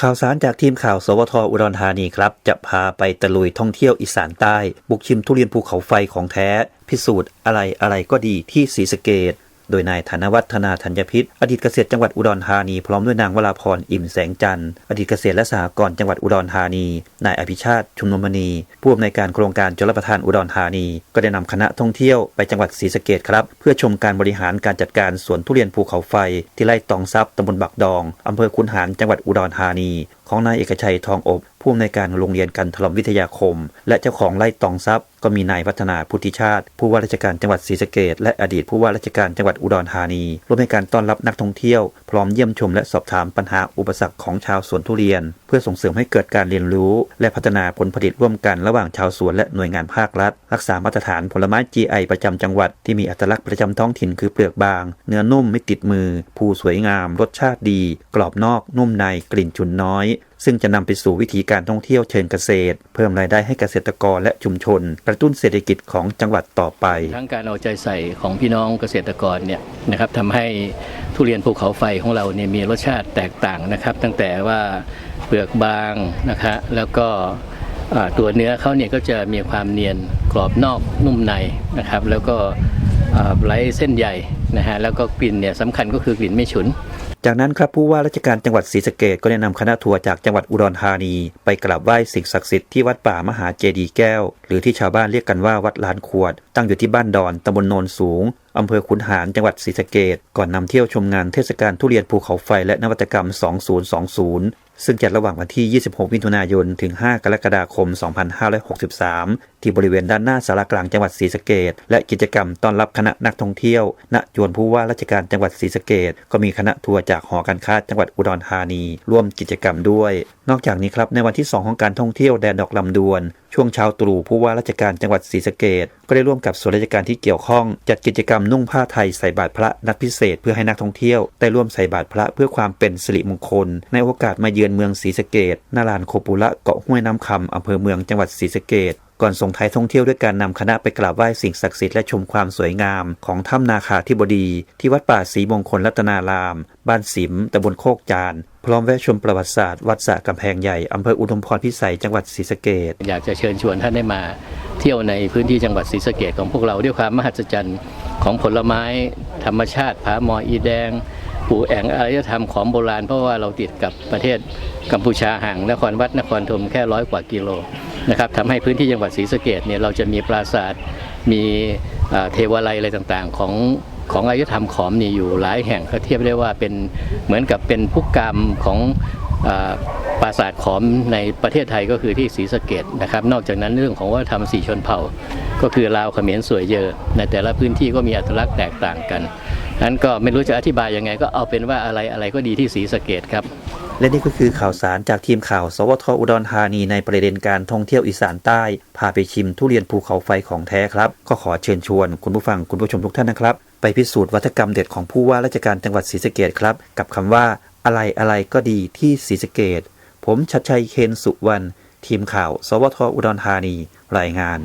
ข่าวสารจากทีมข่าวสวทอุดรธานีครับ จะพาไปตะลุยท่องเที่ยวอีสานใต้ บุกชิมทุเรียนภูเขาไฟของแท้ พิสูจน์อะไรอะไรก็ดีที่ศรีสะเกด โดยนายธนวัฒนาธัญพิษอดีตเกษตรจังหวัดอุดรธานีพร้อมด้วยนางวราพรอิ่มแสงจันทร์อดีตเกษตรและสหกรณ์จังหวัดอุดรธานี นายอภิชาติชุมนุมณีผู้อำนวยการโครงการชลประทานอุดรธานี ก็ได้นำคณะท่องเที่ยวไปจังหวัดศรีสะเกดครับเพื่อชมการบริหารการจัดการสวนทุเรียนภูเขาไฟ ที่ไร่ตองซับตำบลบักดองอำเภอคุนหารจังหวัดอุดรธานีของนายเอกชัยทองอบผู้อำนวยการโรงเรียนกันทลมวิทยาคม และเจ้าของไร่ตองทรัพย์ ก็มีนายพัฒนาพุทธิชาติ ผู้ว่าราชการจังหวัดศรีสะเกดและอดีตผู้ว่าราชการจังหวัดอุดรธานีร่วมในการต้อนรับนักท่องเที่ยว พร้อมเยี่ยมชมและสอบถามปัญหาอุปสรรคของชาวสวนทุเรียน เพื่อส่งเสริมให้เกิดการเรียนรู้ และพัฒนาผลผลิตร่วมกันระหว่างชาวสวนและหน่วยงานภาครัฐ รักษามาตรฐานผลไม้ GI ประจำจังหวัดที่มีอัตลักษณ์ประจำท้องถิ่นคือเปลือกบาง เนื้อนุ่มไม่ติดมือ ภูสวยงาม รสชาติดี กรอบนอกนุ่มในกลิ่นฉุนน้อยซึ่งจะนำไปสู่วิธีการท่องเที่ยวเชิงเกษตร เพิ่มรายได้ให้เกษตรกรและชุมชน กระตุ้นเศรษฐกิจของจังหวัดต่อไป ทั้งการเอาใจใส่ของพี่น้องเกษตรกรเนี่ยนะครับทำให้ทุเรียนภูเขาไฟของเราเนี่ยมีรสชาติแตกต่างนะครับ ตั้งแต่ว่าเปลือกบางนะคะแล้วก็ตัวเนื้อเขาเนี่ยก็จะมีความเนียนกรอบนอกนุ่มในนะครับ แล้วก็ไร้เส้นใยนะฮะแล้วก็กลิ่นเนี่ยสำคัญก็คือกลิ่นไม่ฉุน จากนั้นครับผู้ว่าราชการจังหวัดศรีสะเกดก็ได้นำคณะทัวร์จากจังหวัดอุดรธานี ไปกราบไหว้สิ่งศักดิ์สิทธิ์ที่วัดป่ามหาเจดีย์แก้ว หรือที่ชาวบ้านเรียกกันว่าวัดลานขวด ตั้งอยู่ที่บ้านดอนตำบลโนนสูงอำเภอขุนหารจังหวัดศรีสะเกดก่อนนำเที่ยวชมงานเทศกาลทุเรียนภูเขาไฟและนวัตกรรม 2020 ซึ่งจัดระหว่างวันที่ 26 มิถุนายน ถึง 5 กรกฎาคม 2563 ที่บริเวณด้านหน้าสารกลางจังหวัดศรีสะเกดและกิจกรรมต้อนรับคณะนักท่องเที่ยว ณ จวนผู้ว่าราชการจังหวัดศรีสะเกดก็มีคณะทัวร์จากหอการค้าจังหวัดอุดรธานี ร่วมกิจกรรมด้วยนอกจากนี้ครับในวันที่ 2 ของการท่องเที่ยวแดนดอกลำดวน ช่วงเช้าตรู่ผู้ว่าราชการจังหวัดศรีสะเกดก็ได้ร่วมกับส่วนราชการที่เกี่ยวข้อง จัดกิจกรรมนุ่งผ้าไทยใส่บาตรพระนัดพิเศษ เพื่อให้นักท่องเที่ยวได้ร่วมใส่บาตรพระเพื่อความเป็นสิริมงคล ในโอกาสมาเยือนเมืองศรีสะเกดนาลานโคปุระเกาะห้วยน้ำคำอำเภอเมืองจังหวัดศรีสะเกด ก่อนส่งท้ายท่องเที่ยวด้วยการนำคณะไปกราบไหว้สิ่งศักดิ์สิทธิ์และชมความสวยงามของถ้ำนาคาธิบดี ที่วัดป่าศรีมงคลรัตนาราม บ้านสิมตำบลโคกจานพร้อมแวะชมประวัติศาสตร์ วัดสระกำแพงใหญ่อำเภออุดมพรพิสัยจังหวัดศรีสะเกดอยากจะเชิญชวนท่านได้มา เที่ยวในพื้นที่จังหวัดศรีสะเกดของพวกเราด้วยความมหัศจรรย์ของผลไม้ ธรรมชาติผาหมออีแดงปู่แองอารยธรรมของโบราณเพราะว่าเราติดกับประเทศกัมพูชาห่างนครวัดนครธมแค่ร้อยกว่ากิโล นะครับทำให้พื้นที่จังหวัดศรีสะเกดเนี่ยเราจะมีปราสาทมีเทวาลัยอะไรต่างๆ ของของอารยธรรมขอมนี่อยู่หลายแห่งก็เทียบได้ว่าเป็นเหมือนกับเป็นผู้กรรมของอปราสาทขอมในประเทศไทยก็คือที่ศรีสะเกดนะครับ นอกจากนั้นเรื่องของวัฒนธรรมสี่ชนเผ่า ก็คือลาวเขมรสวยเยอในแต่ละพื้นที่ก็มีอัตลักษณ์แตกต่างกัน นั้นก็ไม่รู้จะอธิบายยังไง ก็เอาเป็นว่าอะไรอะไรก็ดีที่ศรีสเกดครับ และนี่ก็คือข่าวสารจากทีมข่าว สวทอุดรธานีในประเด็นการท่องเที่ยวอีสานใต้ พาไปชิมทุเรียนภูเขาไฟของแท้ครับ ก็ขอเชิญชวน คุณผู้ฟังคุณผู้ชมทุกท่านนะครับ ไปพิสูจน์วัฒกรรมเด็ดของผู้ว่าราชการจังหวัดศรีสะเกดครับ กับคำว่าอะไรอะไรก็ดีที่ศรีสะเกดผมชัดชัยเคนสุวรรณทีมข่าว สวทอุดรธานี รายงาน